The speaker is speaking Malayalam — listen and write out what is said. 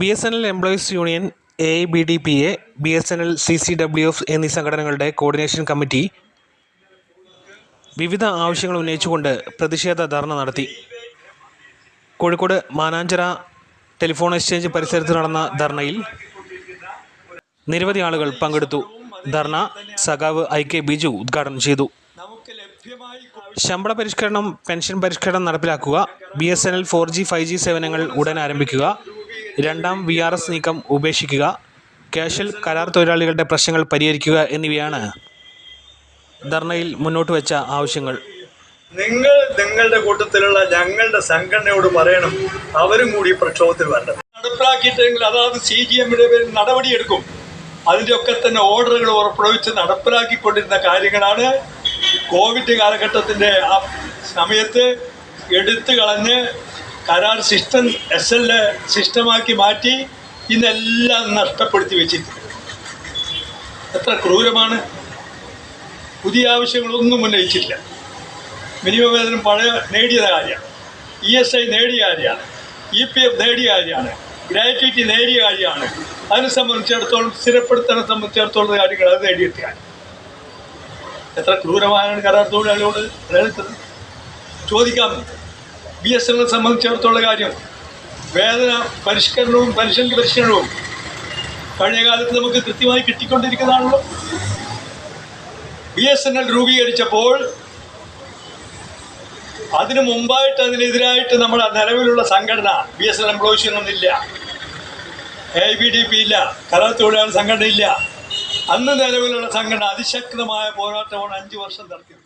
B S N L employees union A B D P A B S N L C C W F എന്നീ സംഘടനകളുടെ കോർഡിനേഷൻ കമ്മിറ്റി വിവിധ ആവശ്യങ്ങൾ ഉന്നയിച്ചുകൊണ്ട് പ്രതിഷേധ ധർണ നടത്തി. കോഴിക്കോട് മാനാഞ്ചിറ ടെലിഫോൺ എക്സ്ചേഞ്ച് പരിസരത്ത് നടന്ന ധർണയിൽ നിരവധി ആളുകൾ പങ്കെടുത്തു. ധർണ സഖാവ് ഐ കെ ബിജു ഉദ്ഘാടനം ചെയ്തു. ശമ്പള പരിഷ്കരണം പെൻഷൻ പരിഷ്കരണം നടപ്പിലാക്കുക B S N L four G five G സേവനങ്ങൾ ഉടൻ ആരംഭിക്കുക രണ്ടാം വി ആർ എസ് നീക്കം ഉപേക്ഷിക്കുക കാഷ്വൽ കരാർ തൊഴിലാളികളുടെ പ്രശ്നങ്ങൾ പരിഹരിക്കുക എന്നിവയാണ് ധർണയിൽ മുന്നോട്ട് വെച്ച ആവശ്യങ്ങൾ. നിങ്ങൾ നിങ്ങളുടെ കൂട്ടത്തിലുള്ള ഞങ്ങളുടെ സംഘടനയോട് പറയണം അവരും കൂടി പ്രക്ഷോഭത്തിൽ വരണം നടപ്പിലാക്കിയിട്ടെങ്കിൽ അതാത് സി ജി എമ്മിന്റെ പേരിൽ നടപടിയെടുക്കും. അതിന്റെ ഒക്കെ തന്നെ ഓർഡറുകൾ പുറപ്പെടുവിച്ച് നടപ്പിലാക്കിക്കൊണ്ടിരുന്ന കാര്യങ്ങളാണ് കോവിഡ് കാലഘട്ടത്തിന്റെ ആ സമയത്ത് എടുത്തു കളഞ്ഞ് കരാർ സിസ്റ്റം എസ് എൽ എ സിസ്റ്റമാക്കി മാറ്റി ഇന്നെല്ലാം നഷ്ടപ്പെടുത്തി വെച്ചിട്ടുണ്ട് എത്ര ക്രൂരമാണ്. പുതിയ ആവശ്യങ്ങളൊന്നും ഉന്നയിച്ചില്ല. മിനിമം വേതനം പഴയ നേടിയ കാര്യമാണ് ഇ എസ് ഐ നേടിയ കാര്യമാണ് ഇ പി എഫ് നേടിയ കാര്യമാണ് ഗ്രാറ്റുവിറ്റി നേടിയ കാര്യമാണ് അതിനെ സംബന്ധിച്ചിടത്തോളം സ്ഥിരപ്പെടുത്തനെ സംബന്ധിച്ചിടത്തോളം കാര്യങ്ങൾ അത് നേടിയെത്തിയാണ് എത്ര ക്രൂരമായാണ് കരാർ തൊഴിലാളികളോട് നിലനിൽക്കുന്നത് ചോദിക്കാം. ബി എസ് എന്നെ സംബന്ധിച്ചിടത്തോളം കാര്യം. വേതന പരിഷ്കരണവും പെൻഷൻ പരിഷ്കരണവും കഴിഞ്ഞ കാലത്ത് നമുക്ക് കൃത്യമായി കിട്ടിക്കൊണ്ടിരിക്കുന്നതാണല്ലോ. ബി എസ് എൻ എൽ രൂപീകരിച്ചപ്പോൾ അതിനു മുമ്പായിട്ട് അതിനെതിരായിട്ട് നമ്മുടെ നിലവിലുള്ള സംഘടന ബി എസ് എൻ എംപ്ലോയീസ് ഒന്നില്ല എ ബി ഡി പി ഇല്ല. കരാർ തൊഴിലാളി സംഘടന ഇല്ല അന്ന് നിലവിലുള്ള സംഘടന അതിശക്തമായ പോരാട്ടമാണ് അഞ്ച് വർഷം നടത്തിയത്.